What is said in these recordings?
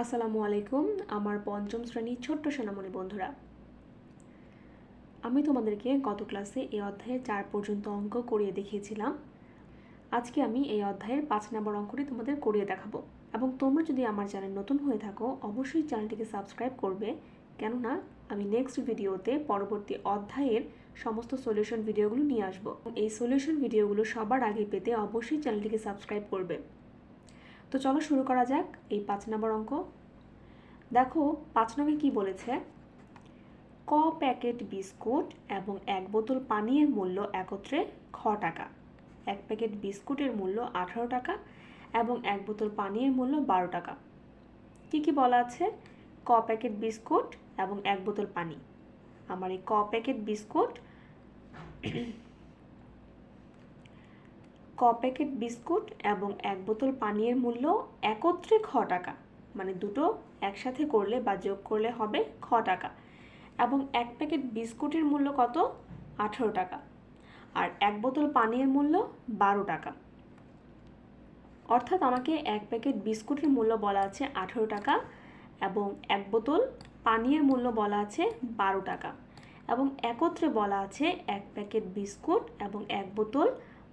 আসসালামু আলাইকুম, আমার পঞ্চম শ্রেণির ছোট্ট সোনামণি বন্ধুরা। আমি তোমাদেরকে গত ক্লাসে এই অধ্যায়ের চার পর্যন্ত অঙ্ক করিয়ে দেখিয়েছিলাম। আজকে আমি এই অধ্যায়ের পাঁচ নম্বর অঙ্কটি তোমাদের করিয়ে দেখাবো। এবং তোমরা যদি আমার চ্যানেল নতুন হয়ে থাকো, অবশ্যই চ্যানেলটিকে সাবস্ক্রাইব করবে। কেননা, আমি নেক্সট ভিডিওতে পরবর্তী অধ্যায়ের সমস্ত সলিউশন ভিডিওগুলো নিয়ে আসব। এই সলিউশন ভিডিওগুলো সবার আগে পেতে অবশ্যই চ্যানেলটিকে সাবস্ক্রাইব করবে। তো চলো শুরু করা যাক এই পাঁচ নম্বর অঙ্ক। দেখো, পাঁচ নঙ্গে কি বলেছে? ক প্যাকেট বিস্কুট এবং এক বোতল পানীয়ের মূল্য একত্রে খ টাকা। এক প্যাকেট বিস্কুটের মূল্য আঠারো টাকা এবং এক বোতল পানীয়ের মূল্য বারো টাকা। কি কি বলা আছে? ক প্যাকেট বিস্কুট এবং এক বোতল পানি। আমার এই ক প্যাকেট বিস্কুট ক প্যাকেট বিস্কুট এবং এক বোতল পানীয়ের মূল্য একত্রে খ টাকা। মানে দুটো একসাথে করলে বা যোগ করলে হবে খ টাকা। এবং এক প্যাকেট বিস্কুটের মূল্য কত? আঠেরো টাকা। আর এক বোতল পানীয়ের মূল্য বারো টাকা। অর্থাৎ আমাকে এক প্যাকেট বিস্কুটের মূল্য বলা আছে আঠেরো টাকা এবং এক বোতল পানীয়ের মূল্য বলা আছে বারো টাকা। এবং একত্রে বলা আছে এক প্যাকেট বিস্কুট এবং এক বোতল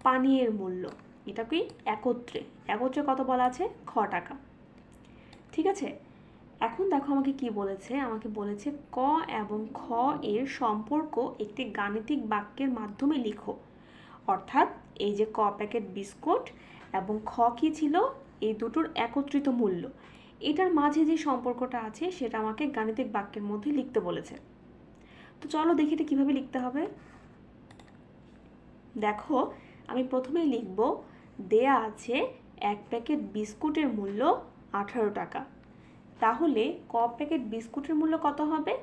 পানীয়ের মূল্য। এটা কি একত্রে? একত্রে কত বলা আছে? খ টাকা। ঠিক আছে? এখন দেখো আমাকে কি বলেছে। আমাকে বলেছে ক এবং খ এর সম্পর্ক একটি গাণিতিক বাক্যের মাধ্যমে লিখো। অর্থাৎ এই যে ক প্যাকেট বিস্কুট এবং খ কি ছিল? এই দুটোর একত্রিত মূল্য। এটার মাঝে যে সম্পর্কটা আছে, সেটা আমাকে গাণিতিক বাক্যের মধ্যে লিখতে বলেছে। তো চলো দেখি এটা কীভাবে লিখতে হবে। দেখো আমি প্রথমেই লিখব, দেয়া আছে এক প্যাকেট বিস্কুটের মূল্য আঠারো টাকা। তাহলে ক প্যাকেট বিস্কুটের মূল্য কত হবে?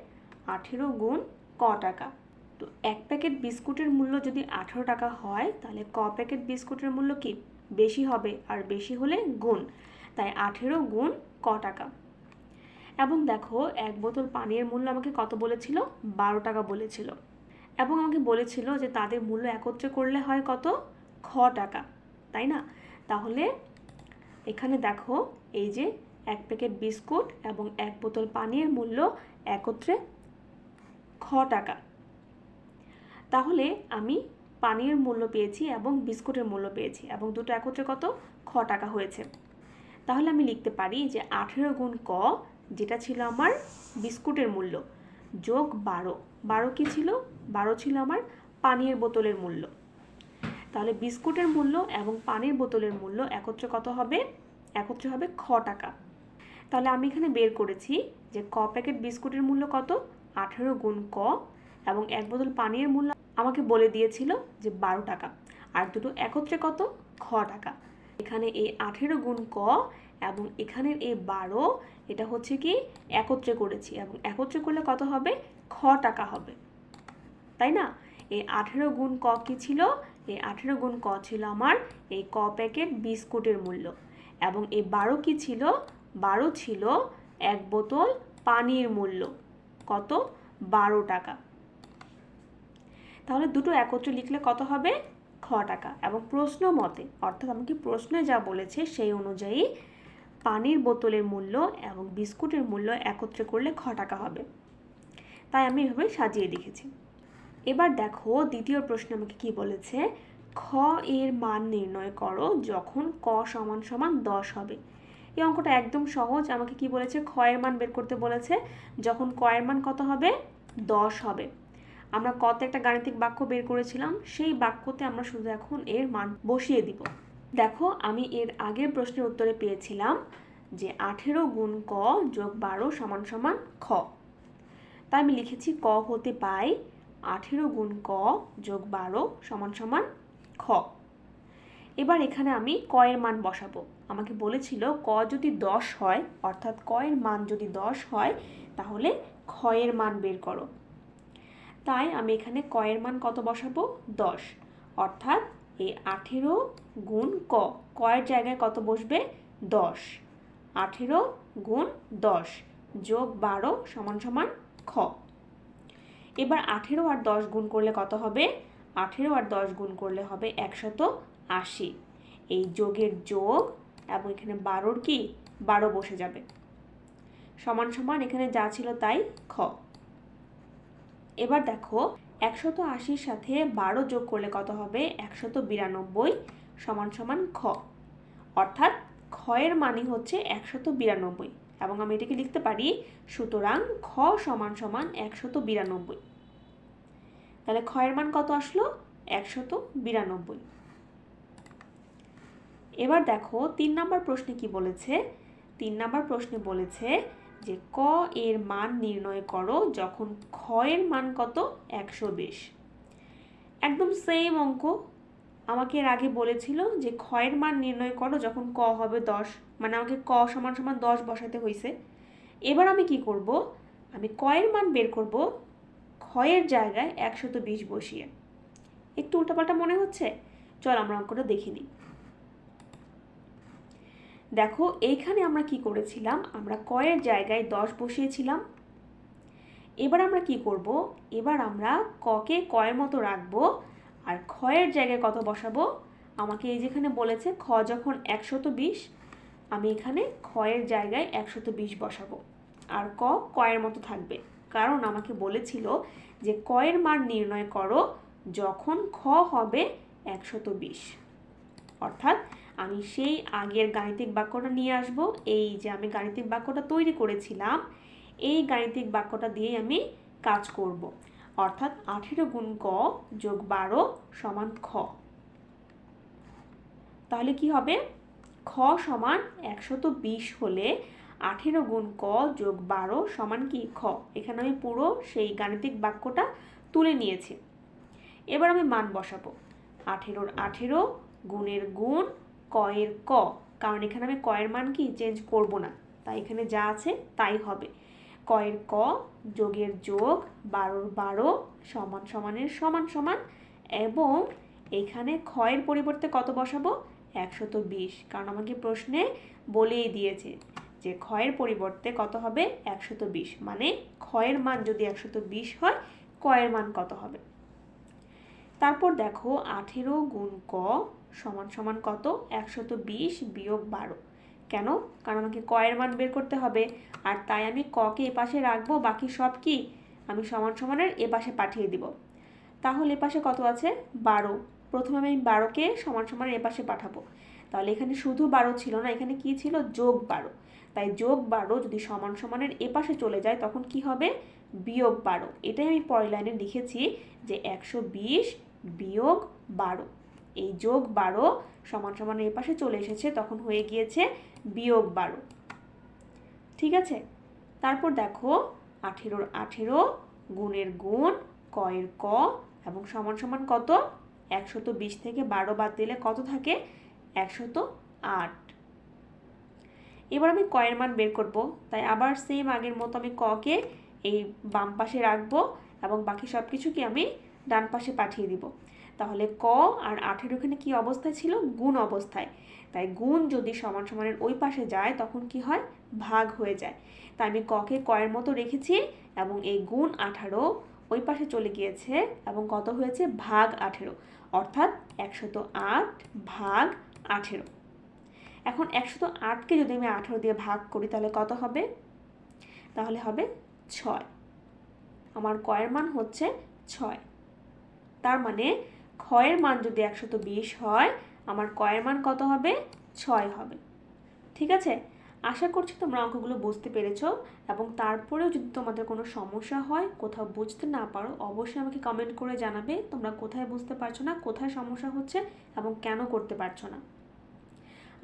আঠেরো গুণ ক টাকা। তো এক প্যাকেট বিস্কুটের মূল্য যদি আঠেরো টাকা হয়, তাহলে ক প্যাকেট বিস্কুটের মূল্য কি? বেশি হবে, আর বেশি হলে গুণ। তাই আঠেরো গুণ ক টাকা। এবং দেখো, এক বোতল পানির মূল্য আমাকে কত বলেছিল? বারো টাকা বলেছিল। এবং আমাকে বলেছিল যে তাদের মূল্য একত্রে করলে হয় কত? খ টাকা, তাই না? তাহলে এখানে দেখো এই যে এক প্যাকেট বিস্কুট এবং এক বোতল পানির মূল্য একত্রে খ টাকা। তাহলে আমি পানির মূল্য পেয়েছি এবং বিস্কুটের মূল্য পেয়েছি এবং দুটো একত্রে কত? খ টাকা হয়েছে। তাহলে আমি লিখতে পারি যে আঠেরো গুণ ক, যেটা ছিল আমার বিস্কুটের মূল্য, যোগ বারো। বারো কী ছিল? বারো ছিল আমার পানির বোতলের মূল্য। তাহলে বিস্কুটের মূল্য এবং পানির বোতলের মূল্য একত্রে কত হবে? একত্রে হবে খ টাকা। তাহলে আমি এখানে বের করেছি যে ক প্যাকেট বিস্কুটের মূল্য কত? আঠেরো গুণ ক এবং এক বোতল পানির মূল্য আমাকে বলে দিয়েছিল যে বারো টাকা। আর দুটো একত্রে কত? খ টাকা। এখানে এই আঠেরো গুণ ক এবং এখানের এই বারো, এটা হচ্ছে কি? একত্রে করেছি এবং একত্রে করলে কত হবে? খ টাকা হবে। তাই না? এই আঠেরো গুণ ক কী ছিল? এই আঠেরো গুণ ক ছিল আমার এই ক প্যাকেট বিস্কুটের মূল্য। এবং এই বারো কী ছিল? বারো ছিল এক বোতল পানির মূল্য। কত? বারো টাকা। তাহলে দুটো একত্রে লিখলে কত হবে? খ টাকা। এবং প্রশ্ন মতে, অর্থাৎ আমাকে প্রশ্নে যা বলেছে সেই অনুযায়ী পানির বোতলের মূল্য এবং বিস্কুটের মূল্য একত্রে করলে খ টাকা হবে। তাই আমি এভাবে সাজিয়ে লিখেছি এবার দেখো দ্বিতীয় প্রশ্ন আমাকে কি বলেছে? খ এর মান নির্ণয় করো যখন ক সমান সমান দশ হবে। এই অঙ্কটা একদম সহজ। আমাকে কি বলেছে? খ এর মান বের করতে বলেছে যখন ক এর মান কত হবে? দশ হবে। আমরা কত একটা গাণিতিক বাক্য বের করেছিলাম, সেই বাক্যতে আমরা শুধু এখন এর মান বসিয়ে দিব। দেখো আমি এর আগের প্রশ্নের উত্তরে পেয়েছিলাম যে আঠেরো গুণ ক যোগ বারো সমান সমান খ। তাই আমি লিখেছি ক হতে পাই আঠেরো গুণ ক যোগ বারো সমান সমান খ। এবার এখানে আমি ক এর মান বসাবো। আমাকে বলেছিল ক যদি দশ হয়, অর্থাৎ ক এর মান যদি দশ হয়, তাহলে খ এর মান বের করো। তাই আমি এখানে ক এর মান কত বসাবো? দশ। অর্থাৎ এই আঠেরো গুণ ক, কয়ের জায়গায় কত বসবে? দশ। আঠেরো গুণ দশ যোগ বারো সমান সমান খ। এবার আঠেরো আর দশ গুণ করলে কত হবে? আঠেরো আর দশ গুণ করলে হবে একশত আশি। এই যোগের যোগ এবং এখানে বারোর কি? বারো বসে যাবে। সমান সমান এখানে যা ছিল তাই খ। এবার দেখো, একশত আশির সাথে বারো যোগ করলে কত হবে? একশত বিরানব্বই সমান সমান খ। অর্থাৎ ক্ষয়ের মানই হচ্ছে একশত বিরানব্বই। এবং আমি এটাকে লিখতে পারি সুতরাং খ সমান সমান একশত বিরানব্বই। তাহলে ক্ষয়ের মান কত আসলো? একশত বিরানব্বই। এবার দেখো, তিন নম্বর প্রশ্নে কি বলেছে? তিন নম্বর প্রশ্নে বলেছে যে ক এর মান নির্ণয় করো যখন খ এর মান কত? একশো বিশ। একদম সেম অঙ্ক। আমাকে এর আগে বলেছিল যে ক্ষয়ের মান নির্ণয় করো যখন ক হবে দশ। মানে আমাকে ক সমান সমান দশ বসাতে হয়েছে এবার আমি কি করব? আমি কয়ের মান বের করব ক্ষয়ের জায়গায় একশত বিশ বসিয়ে। একটু উল্টাপাল্টা মনে হচ্ছে? চল আমরা অঙ্কটা দেখে নিই। দেখো, এইখানে আমরা কি করেছিলাম? আমরা কয়ের জায়গায় দশ বসিয়েছিলাম। এবার আমরা কি করব? এবার আমরা ককে কয়ের মতো রাখব আর ক্ষয়ের জায়গায় কত বসাবো? আমাকে এই যেখানে বলেছে, খ যখন একশত বিশ, আমি এখানে ক্ষয়ের জায়গায় একশত বিশ বসাবো। আর ক কয়ের মতো থাকবে। কারণ আমাকে বলেছিল যে, কয়ের মান নির্ণয় করো যখন খ হবে একশত বিশ। অর্থাৎ আমি সেই আগের গাণিতিক বাক্যটা নিয়ে আসব। এই যে আমি গাণিতিক বাক্যটা তৈরি করেছিলাম, এই গাণিতিক বাক্যটা দিয়েই আমি কাজ করব। অর্থাৎ আঠেরো গুণ ক যোগ বারো সমান খ। তাহলে কি হবে? খ সমান একশত বিশ হলে আঠেরো গুণ ক যোগ বারো সমান কি? খ। এখানে আমি পুরো সেই গাণিতিক বাক্যটা তুলে নিয়েছি। এবার আমি মান বসাবো। আঠেরোর আঠেরো গুণের গুণ কয়ের ক। কারণ এখানে আমি কয়ের মান কি? চেঞ্জ করব না। তাই এখানে যা আছে তাই হবে। কয়ের ক যোগের যোগ বারোর বারো সমান সমানের সমান সমান এবং এখানে ক্ষয়ের পরিবর্তে কত বসাবো? একশত বিশ। কারণ আমাকে প্রশ্নে বলেই দিয়েছে যে ক্ষয়ের পরিবর্তে কত হবে? একশত বিশ। মানে ক্ষয়ের মান যদি একশত বিশ হয়, কয়ের মান কত হবে? তারপর দেখো আঠেরো গুণ ক সমান সমান কত? একশত বিশ বিয়োগ বারো। কেন? কারণ আমাকে কয়ের মান বের করতে হবে। আর তাই আমি ককে এপাশে রাখব, বাকি সব কি? আমি সমান সমানের এপাশে পাঠিয়ে দিব। তাহলে এপাশে কত আছে? বারো। প্রথমে আমি বারোকে সমান সমানের এপাশে পাঠাবো। তাহলে এখানে শুধু বারো ছিল না, এখানে কি ছিল? যোগ বারো। তাই যোগ বারো যদি সমান সমানের এপাশে চলে যায়, তখন কি হবে? বিয়োগ বারো। এটাই আমি পরের লাইনে লিখেছি যে একশো বিশ বিয়োগ বারো। এই যোগ বারো সমান সমান এ পাশে চলে এসেছে, তখন হয়ে গিয়েছে বিয়োগ বারো। ঠিক আছে? তারপর দেখো আঠেরোর আঠেরো গুণের গুণ কয়ের ক এবং সমান সমান কত? একশত বিশ থেকে বারো বাদ দিলে কত থাকে? একশত আট। এবার আমি কয়ের মান বের করব, তাই আবার সেম আগের মতো আমি ককে এই বাম পাশে রাখব এবং বাকি সব কিছুকে আমি ডান পাশে পাঠিয়ে দিব। তাহলে ক আর আঠের ওখানে কি অবস্থায় ছিল? গুণ অবস্থায়। তাই গুণ যদি সমান সমানের ওই পাশে যায়, তখন কি হয়? ভাগ হয়ে যায়। তাই আমি ককে কয়ের মতো রেখেছি এবং এই গুণ আঠারো ওই পাশে চলে গিয়েছে এবং কত হয়েছে? ভাগ আঠেরো। অর্থাৎ একশত আট ভাগ আঠেরো। এখন একশত আটকে যদি আমি আঠেরো দিয়ে ভাগ করি, তাহলে কত হবে? তাহলে হবে ছয়। আমার কয়ের মান হচ্ছে ছয়। তার মানে ক্ষয়ের মান যদি একশত বিশ হয়, আমার কয়ের মান কত হবে? ছয় হবে। ঠিক আছে? আশা করছি তোমরা অঙ্কগুলো বুঝতে পেরেছ এবং তারপরেও যদি তোমাদের কোনো সমস্যা হয়, কোথাও বুঝতে না পারো, অবশ্যই আমাকে কমেন্ট করে জানাবে। তোমরা কোথায় বুঝতে পারছ না, কোথায় সমস্যা হচ্ছে এবং কেন করতে পারছ না।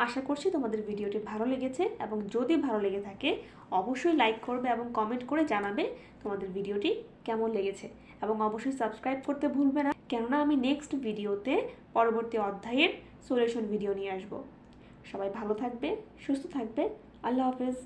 আশা করছি তোমাদের ভিডিওটি ভালো লেগেছে এবং যদি ভালো লেগে থাকে, অবশ্যই লাইক করবে এবং কমেন্ট করে জানাবে তোমাদের ভিডিওটি কেমন লেগেছে। এবং অবশ্যই সাবস্ক্রাইব করতে ভুলবে না। কেননা আমি নেক্সট ভিডিওতে পরবর্তী অধ্যায়ের সলিউশন ভিডিও নিয়ে আসব। সবাই ভালো থাকবে, সুস্থ থাকবে। আল্লাহ হাফেজ।